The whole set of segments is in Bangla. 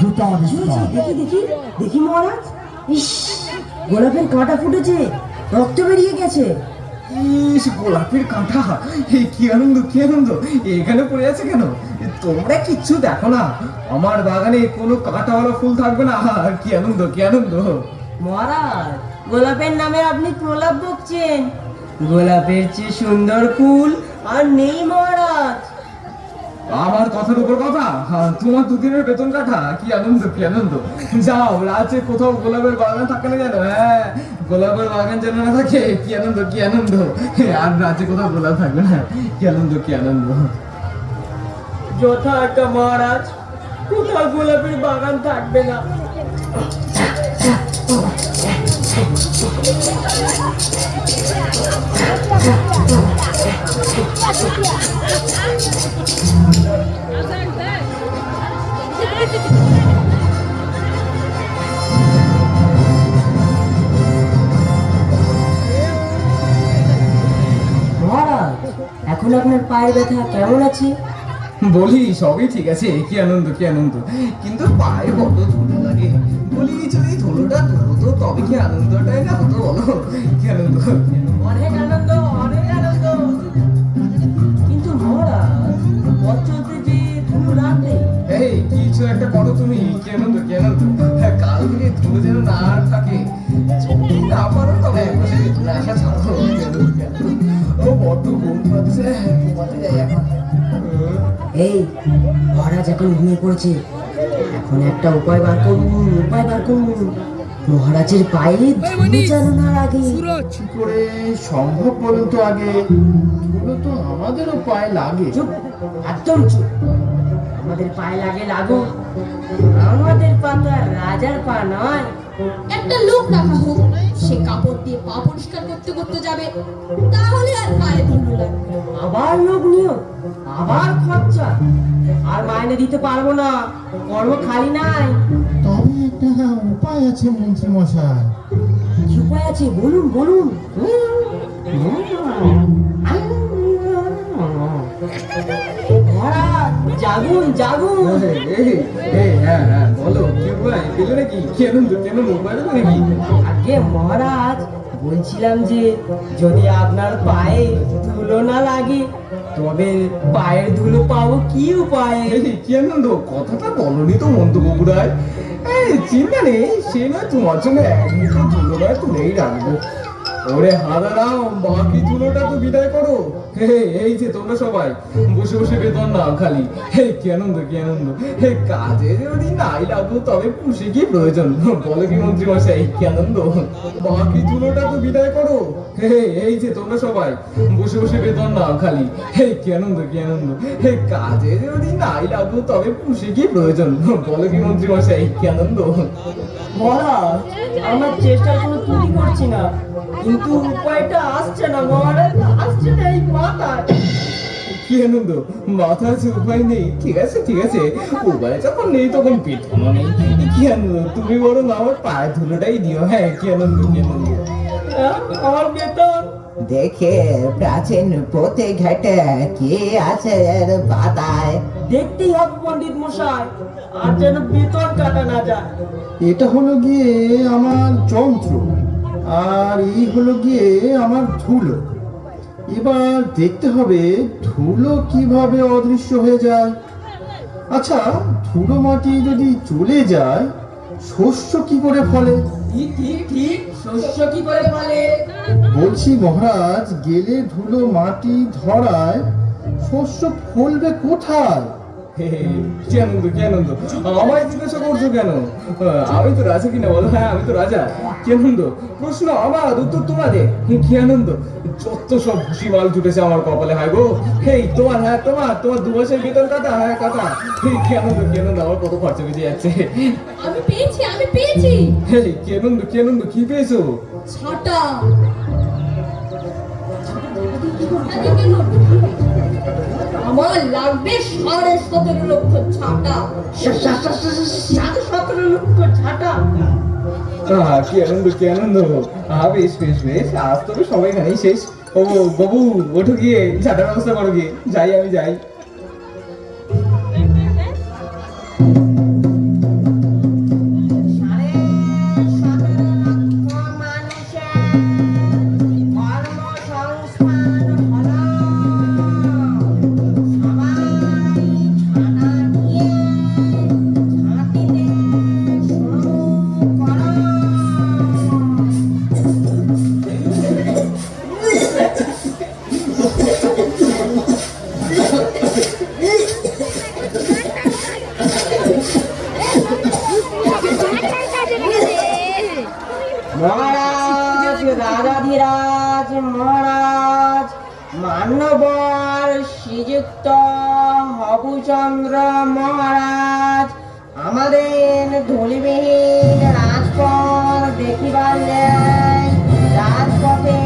জুতা বিস্তার দেখি দেখি দেখি মহারাজ। ইস গোলাপের কাঁটা ফুটেছে রক্ত বেরিয়ে গেছে। ইস গোলাপের কাঁটা এই কি আনন্দ কি আনন্দ। এখানে পড়ে আছে কেন? তোমরা কিচ্ছু দেখো না। আমার বাগানে কোনো কাঁটাওয়ালা ফুল থাকবে না। আর কি আনন্দ কি আনন্দ। মহারাজ গোলাপের নামে আপনি প্রলাপ বকছেন। গোলাপের চেয়ে সুন্দর ফুল আর নেই মহারাজ। আমার কথার উপর কথা? হ্যাঁ, তোমার দুদিনের বেতন কাটা কি আনন্দ কি আনন্দ? যাও রাতে কোথাও গোলাপের বাগান থাকে না জানো হ্যাঁ গোলাপের বাগান যেন না থাকে কি আনন্দ কি আনন্দ? আর রাতে কোথাও গোলাপ থাকবে না কি আনন্দ কি আনন্দ? যথা একটা মহারাজ কোথাও গোলাপের বাগান থাকবে না। পায়ের ব্যথা কেমন আছে? বলি সবই ঠিক আছে কি আনন্দ কি আনন্দ। কিন্তু পায়ে বড্ড ধুলো লাগে। বলি যদি ধুলোটা ধুলো তো তবে কি আনন্দটাই না হতো বলো? কি আনন্দ? অনেক আনন্দ অনেক আনন্দ। কিন্তু মহারাজ পথ যে ধুলো রাখলে এই কিছু একটা করো তুমি কি আনন্দ কি আনন্দ? হ্যাঁ, কাল থেকে ধুলো যেন না আর মহারাজ এখন ঘুমিয়ে পড়েছে। এখন একটা উপায় বার করুন উপায় বার করুন। মহারাজের পায়ে ধুলো চালানোর আগে। কি করে সম্ভব বলুন তো আগে? ধুলো তো আমাদেরও পায়ে লাগে। চুপ একদম চুপ। আমাদের পায়ে লাগে লাগু। আমাদের পা তো রাজার পা নয়। একটা লোক রাখা হোক সে কাপড় দিয়ে পা পরিষ্কার করতে করতে যাবে তাহলে আর পায়ে ধুলো লাগবে আবার লোক নিও আবার খরচা আর মাইনে দিতে পারব না কর্ম খালি নাই। তবে একটা উপায় আছে মন্ত্রী মশাই। কি উপায় আছে? বলুন বলুন। জাগুন জাগুন। হ্যাঁ হ্যাঁ বলো। কি উপায় পেলে নাকি? কি আনন্দ কেন মোবাইল নাকি? আগে মহারাজ বলছিলাম যে যদি আপনার পায়ে ধুলো না লাগে তবে পায়ের ধুলো পাবো কি উপায়ে? কি আনন্দ? কথাটা বলনি তো মন্তব্য বুড়ায় এই চিন্তা নেই সে নয় তোমার জন্য এক মুঠো ধুলো নয় তুলেই রাখব। ওরে হারারাম বাকি ধুলোটা তো বিদায় করো। এই যে তোমরা সবাই, বসে বসে বেতন নাও খালি। হে, কি আনন্দ কি আনন্দ। হে, কাজে যদি নাই লাগবো তবে পুষে কি প্রয়োজন। বলো কি মন্ত্রী মশাই, কি আনন্দ? বাকি ধুলোটা তো বিদায় করো। হে এই যে তোমরা সবাই, বসে বসে বেতন নাও খালি। হে, কি আনন্দ কি আনন্দ। হে, কাজে যদি নাই লাগবো তবে পুষে কি প্রয়োজন। বলো কি মন্ত্রী মশাই, কি আনন্দ? মহারাজ আমার চেষ্টার কোনো ত্রুটি করছি না। কিন্তু উপায়টা আসছে না মহারাজ। আসছে না এই মাথায়। কি আনন্দ? মাথা আছে উপায় নেই। ঠিক আছে ঠিক আছে। উপায় যখন নেই তখন নেই। কি আনন্দ? তুমি বরং আমার পায়ে ধুলোটাই দিও। হ্যাঁ কি আনন্দ কি আনন্দ? হ্যাঁ, আমার বেতন। দেখে প্রাচীন পথে ঘাটে কি আছে এর পাতায়? দেখতেই হবে পণ্ডিত মশাই। আর যেন বেতন কাটা না যায়। এটা হলো গিয়ে আমার যন্ত্র। আর এই হলো গিয়ে আমার ধুলো। এবার দেখতে হবে ধুলো কীভাবে অদৃশ্য হয়ে যায়। আচ্ছা ধুলো মাটি যদি চলে যায় শস্য কি করে ফলে? ঠিক ঠিক ঠিক শস্য কি করে ফলে? বলছি মহারাজ গেলে ধুলো মাটি ধরায় শস্য ফলবে কোথায়? কি আনন্দ কি আনন্দ আমায় জিজ্ঞাসা করছ কেন আমি তো রাজা কিনা বলো হ্যাঁ আমি তো রাজা কি আনন্দ প্রশ্ন আমার উত্তর তোমাদের হে, কি আনন্দ যত সব খুশি মাল জুটেছে আমার কপালে হয় গো হেই তোমার হ্যাঁ তোমার তোমার দু মাসের বেতন কাটা হ্যাঁ কাটা হেই, কি আনন্দ কি আনন্দ আমার কত খরচা বেঁচে যাচ্ছে আমি পেয়েছি আমি পেয়েছি হেই, কি আনন্দ কি আনন্দ কি পেয়েছ ছাটা আমার লাগবে সাড়ে সতেরো লক্ষ ছাটা। সাড়ে সতেরো লক্ষ ছাটা। কি আনন্দ কি আনন্দ? আহ বেশ বেশ বেশ। আজ তবে সবাই এখানেই শেষ। ও বাবু ওঠো গিয়ে ছাটার ব্যবস্থা করো গিয়ে। যাই আমি যাই। হবুচন্দ্র মহারাজ, আমাদের ধুলিবিহীন রাজপথ দেখিবার রাজপথে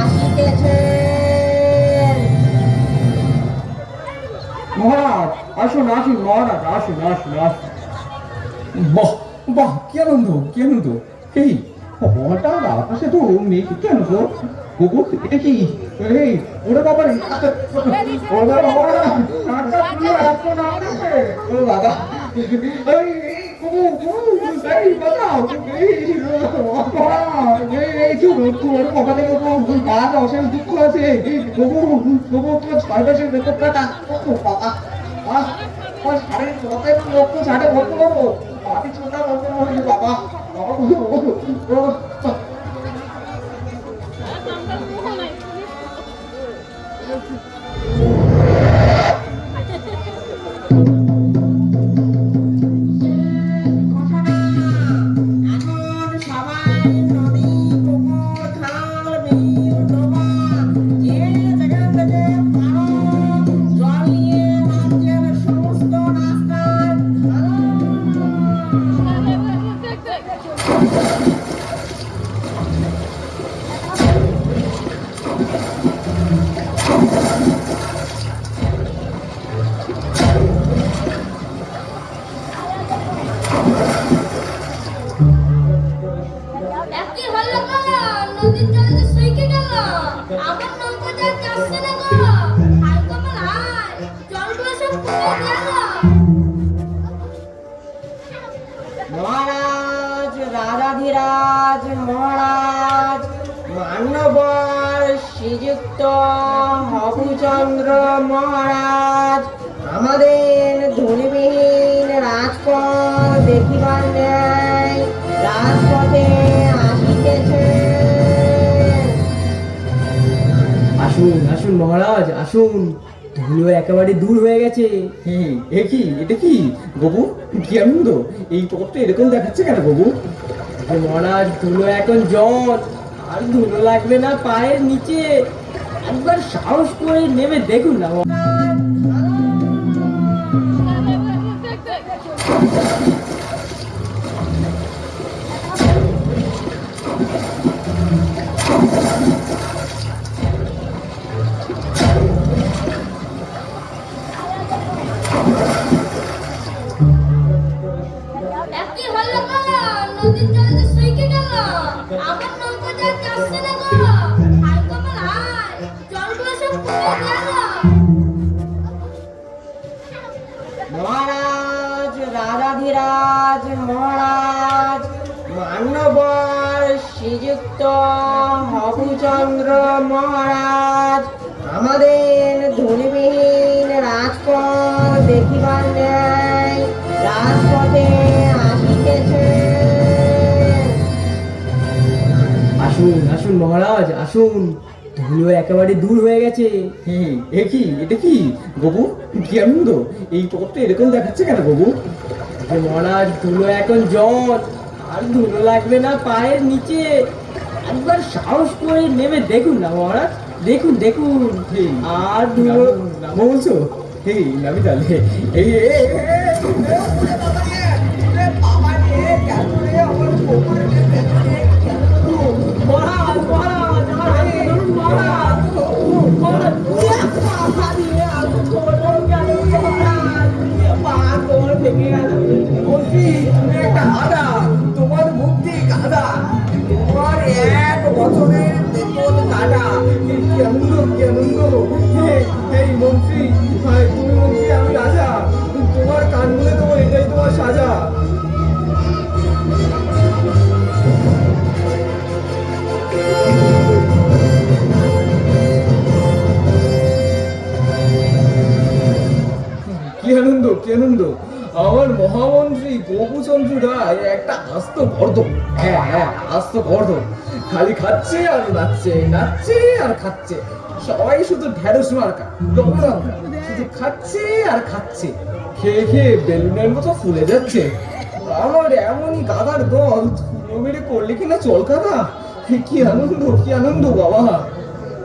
আসিতেছেন। মহারাজ, আসুন আসুন, মহারাজ, আসুন আসুন আসুন। বাহ বাহ, কি আনন্দ কি আনন্দ। এই হঠাৎ আকাশে তো মেঘ কেন গো? গুগু এটা কি? এই ওরে বাবা রে ওরে বাবা নামছে ও বাবা, এই দুঃখ আছে? ছয় মাসের বেতনটা ও বাবা সাড়ে মাথায় রক্ত ছাড়ে ভর্তি করব আমি ছোটা ভর্তি বাবা। বাবা ও, শ্রীযুক্ত হবুচন্দ্র মহারাজ আমাদের ধুলিবিহীন রাজপথ দেখিবার নেই রাজপথে আসিতেছেন আসুন আসুন মহারাজ আসুন। ধুলো একেবারে দূর হয়ে গেছে। হে, এ কি এটা কি? বাবু কি আনন্দ? এই পথটা এরকম দেখাচ্ছে কেন বাবু মহারাজ ধুলো এখন জল। আর ধুলো লাগবে না পায়ের নিচে। একবার সাহস করে নেমে দেখুন না শ্রীযুক্ত হবুচন্দ্র মহারাজ আমাদের ধুলিবিহীন রাজপথ দেখিবার নেই রাজপথে আসিতেছেন। আসুন আসুন মহারাজ আসুন। ধুলো একেবারে দূর হয়ে গেছে। হে, এ কি? এটা কি? বাবু কি আনন্দ? এই পথটা এরকম দেখাচ্ছে কেন যে মহারাজ ধুলো এখন জল। আর ধুলো লাগবে না পায়ের নিচে একবার সাহস করে নেমে দেখুন না মহারাজ দেখুন দেখুন আর ধুলো বলছো এই নামি তাহলে এই মহারাজ মহারাজ মহারাজ মহারাজ আমার মহামন্ত্রী রায় একটা আস্ত হ্যাঁ হ্যাঁ আস্ত গর্দ খালি খাচ্ছে আর নাচছে নাচছে আর খাচ্ছে। সবাই শুধু ঢেঁড়স মার্কা শুধু খাচ্ছে আর খাচ্ছে। খেয়ে খেয়ে বেলুনের মতো ফুলে যাচ্ছে। আমার এমনই গাদার দল মেরে করলে কিনা চল কাদা কি আনন্দ কি আনন্দ বাবা।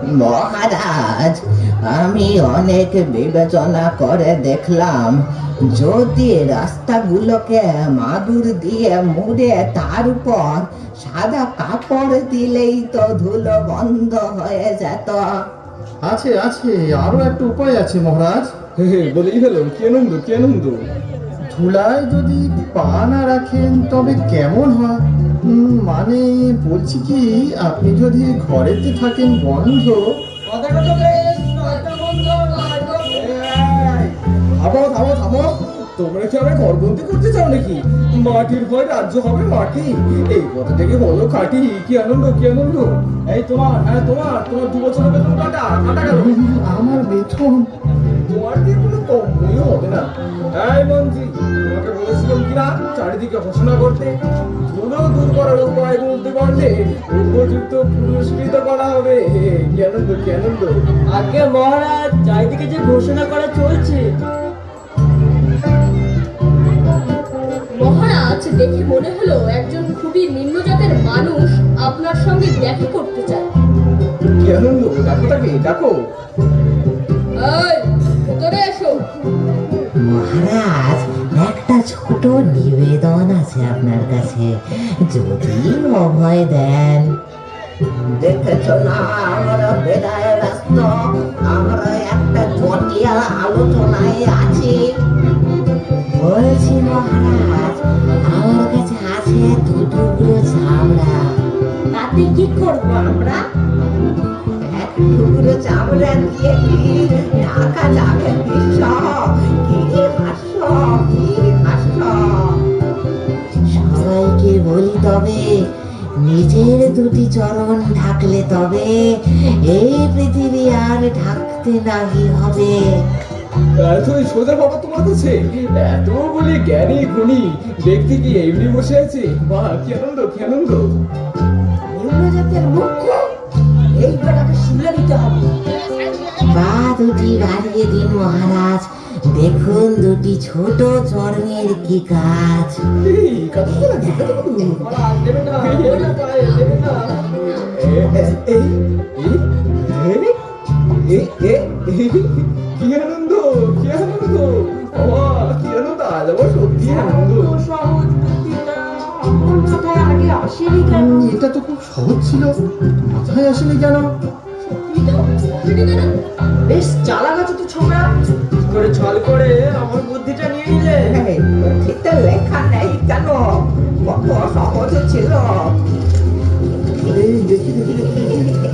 মহারাজ আমি অনেক বিবেচনা করে দেখলাম যদি রাস্তাগুলোকে মাদুর দিয়ে মুড়ে তার উপর সাদা কাপড় দিলেই তো ধুলো বন্ধ হয়ে যেত। আছে আছে আরও একটা উপায় আছে মহারাজ। হে হে, বলেই হলো কি আনন্দ কি আনন্দ। ধুলায় যদি পা না রাখেন তবে কেমন হয়? মানে বলছি কি আপনি যদি ঘরেতে থাকেন বন্ধ। থামো থামো থামো। তোমরা কি আমার ঘরবন্দি করতে চাও নাকি? মাটির ঘর রাজ্য হবে মাটি। এই কথা থেকে বলো কাটি কি আনন্দ কি আনন্দ? এই তোমার হ্যাঁ তোমার তোমার দু বছরের বেতন কাটা কাটা গেল। আমার বেতন? তোমার দিয়ে কোনো কমই হবে না? এই মন্ত্রী কিনা চারিদিকে ঘোষণা করতে ধুলো দূর করার উপায় বলতে পারলে উপযুক্ত পুরস্কৃত করা হবে। কি আনন্দ কি আনন্দ আগে মহারাজ চারিদিকে যে ঘোষণা করা চলছে। মহারাজ দেখে মনে হলো একজন খুবই নিম্নজাতের মানুষ আপনার সঙ্গে দেখা করতে চায়। কি আনন্দ ডাকো তাকে ডাকো এই ছোট নিবেদন আছে আপনার কাছে। যদি অভয় দেন। দেখেছ না আমরা বেদায় ব্যস্ত। আমরা একটা জটিল আলোচনায় আছি। বলছি মহারাজ আমার কাছে আছে দু টুকরো চামড়া। তাতে কি করব আমরা? এক টুকরো চামড়া দিয়ে কি ঢাকা যাবে? বিশ্ব তবে নিজের দুটি চরণ ঢাকলে তবে এই পৃথিবী আর ঢাকতে নাহি হবে। এতই সোজা বাবা তোমার কাছে। এত বলি জ্ঞানী গুণী ব্যক্তি কি এমনি বসে আছে? বাহ কি আনন্দ কি আনন্দ? নিম্নজাতের মুখ্য এই শুনে নিতে হবে। পা দুটি বাড়িয়ে দিন মহারাজ। দেখুন দুটি ছোট চরণের কি কাজ। কি আনন্দ কি আনন্দ। কি আনন্দ আজ সত্যি আনন্দ। এটা তো খুব সহজ ছিল। মাথায় আসেনি কেন? তুই তো কেন? বেশ চালাক আছে তো ছোকরা করে ছল করে আমার বুদ্ধিটা নিয়ে নিলে চিত্তে লেখা নেই কেন কত সহজ ছিল এই দেখি দেখি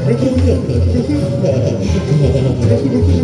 দেখি দেখি দেখি